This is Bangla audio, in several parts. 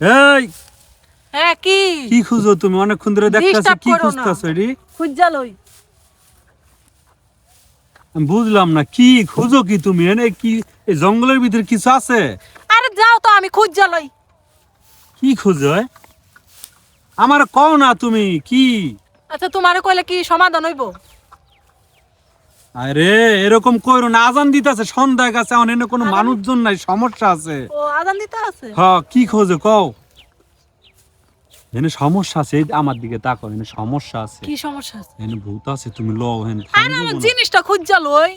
এই হ্যাঁ কি? কি খুঁজো তুমি? অনেকক্ষণ ধরে দেখতেছি কি। খুঁজা লই। বুঝলাম না কি খুঁজো কি তুমি? এনে কি এই জঙ্গলের ভিতরে কিছু আছে? আরে যাও তো আমি খুঁজা লই। কি খুঁজো? আমার কও না তুমি কি? আচ্ছা তোমারে কইলে কি সমাধান হইব? আরে এরকম কইরো না আজান দিতেছে সন্ধ্যা গেছে কোনো মানুষজন নাই সমস্যা আছে। ও আদান দিতে আছে? হ কি খোঁজো কও। এনে সমস্যা আছে আমার দিকে এনে সমস্যা আছে। কি সমস্যা আছে? এনে ভূত আছে তুমি লও হেন আরে আমার জিনিসটা খুঁজা লই।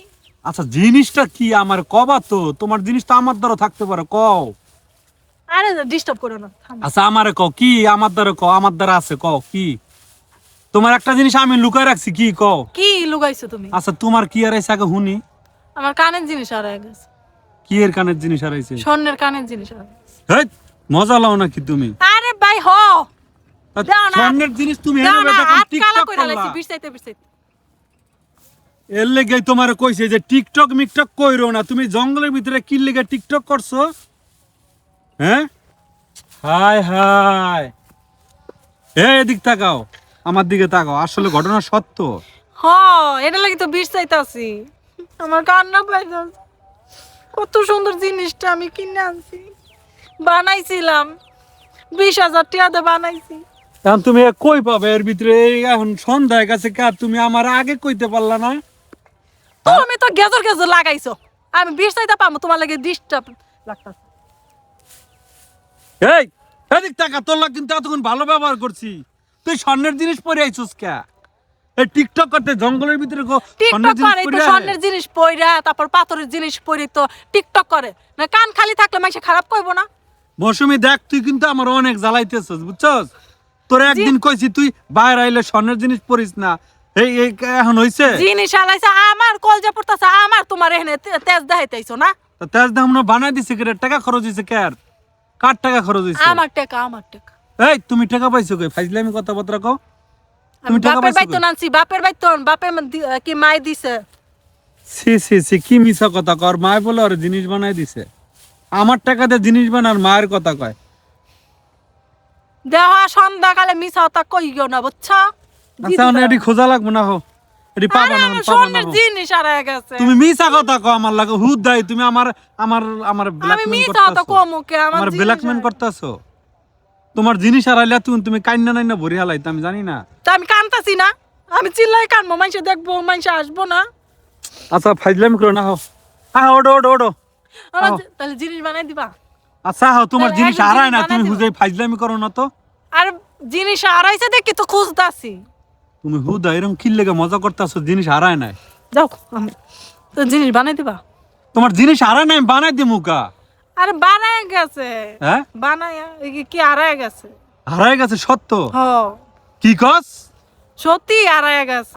আচ্ছা জিনিসটা কি আমার? কবা তো তোমার জিনিসটা আমার দ্বারা থাকতে পারে কও। আরে ডিস্টার্ব করো না আচ্ছা আমারে কও কি আমার দ্বারা কও আমার দ্বারা আছে কও কি? তোমার একটা জিনিস আমি লুকায় রাখছি কি কও? কি লুগাইছো তুমি? আচ্ছা তোমার কি আর আগে হুনি আমার কানের জিনিস আর গেছে কি এর কানের জিনিস আর আইছে? স্বর্ণের কানের জিনিস আর হেই, মজা লাও নাকি তুমি? আরে ভাই হ। না। স্বর্ণের জিনিস তুমি এনে বেটা টিকটক করলা বিছাইতে বিছাইতে। এর লেগে তোমার কইছে যে টিকটক মিকটক কইরো না। তুমি জঙ্গলের ভিতরে কি লেগে টিকটক করছ? হ্যাঁ? হাই হাই এদিক তাকাও। আমার দিকে তাকাও আসলে ঘটনা সত্য। হ এটা লাগি তো বিষ চাইতাছি। আমার কান্না পাইতাছে। কত সুন্দর জিনিসটা আমি কিনে আনছি। বানাইছিলাম। বিশ হাজার টাকাতে বানাইছি। এখন তুমি কই পাবে? এর ভিতরে এখন সন্ধ্যায় গেছে কার তুমি আমার আগে কইতে পারলা না। তুমি তো গেজর গেজর লাগাইছো। আমি বিষ চাইতে পাবো তোমার লাগে ডিস্টার্ব লাগতাছে। এই এদিক টাকা তোর লাগ কিন্তু এতক্ষণ ভালো ব্যবহার করছি। তুই স্বর্ণের জিনিস পরে আইছিস কে? এই টিকটক করতে জঙ্গলের ভিতরে গো টিকটক করে তো স্বর্ণের জিনিস পইরা তারপর পাথরের জিনিস পরে তো টিকটক করে। না কান খালি থাকলে মানুষ খারাপ কইবো না। মৌসুমি দেখ তুই কিন্তু আমার অনেক জ্বালাইতেছস বুঝছস? তোর একদিন কইছি তুই বাইরে আইলে স্বর্ণের জিনিস পরিস না। এই এই এখন হইছে? জিনিস আলাইছে আমার কলজা পড়তাছে আমার তোমার এখানে তেজ দেখাইতেছো না? তা তেজ দাম না বানাই দিছে কে টাকা খরচ হইছে কে আর? কার টাকা খরচ হইছে? আমার টাকা আমার টাকা। এই তুমি টাকা পাইছো কই? ফাইজলামি কথাবার্তা কও। আমি তুমি টাকা পাইছো বাপের পাইছো বাইতো আনছি বাপের বাইতো বাপে কি মাই দিছে। সি সি সি কি মিছা কথা কর মায় বলে ওর জিনিস বানাই দিছে। আমার টাকাতে জিনিস বানার মায়ের কথা কয়। দেওয়া সন্ধ্যাকালে মিছা হতা কইও না বুঝছ? আচ্ছা মানে এটি খোঁজা লাগবো না হো। এটি পাবা না আমার পাবা না জিনিস আর গেছে। তুমি মিছা কথা কও আমার লাগে হুদ দাই তুমি আমার আমার আমার আমি ব্ল্যাকমেল মিছা করতেছো। কমুকে আমার আমার জিনিস ব্ল্যাকমেল আর- করতেছো? তোমার জিনিস হারাইলে তুমি তুমি কান্না নাইনা ভরি হালাইতে আমি জানি না। তা আমি কানতাছি না। আমি চিল্লাই কানবো মানুষ দেখব মানুষ আসব না। আচ্ছা ফাইজলামি করো না হো হ্যাঁ ওডো ওডো ওডো আমার। তাহলে জিনিস বানাই দিবা? আচ্ছা হো তোমার তাহলে জিনিস একজন হারায় না বানাই তুমি দিবো। হুজে ফাইজলামি করো না তো। আর জিনিস হারাইছে দেখি তো খুঁজতাছি। তুমি হুদা এরকম কি লেগে মজা করতেছো জিনিস হারায় নাই। যাও আমি তো জিনিস বানাই দিবা? তোমার জিনিস হারায় নাই আমি বানাই দিমু কা। আরে বানায় গেছে। হ্যাঁ? বানায় কি- হারায় গেছে। হারায় গেছে সত্য? হ। কি কস? সত্যি হারায় গেছে।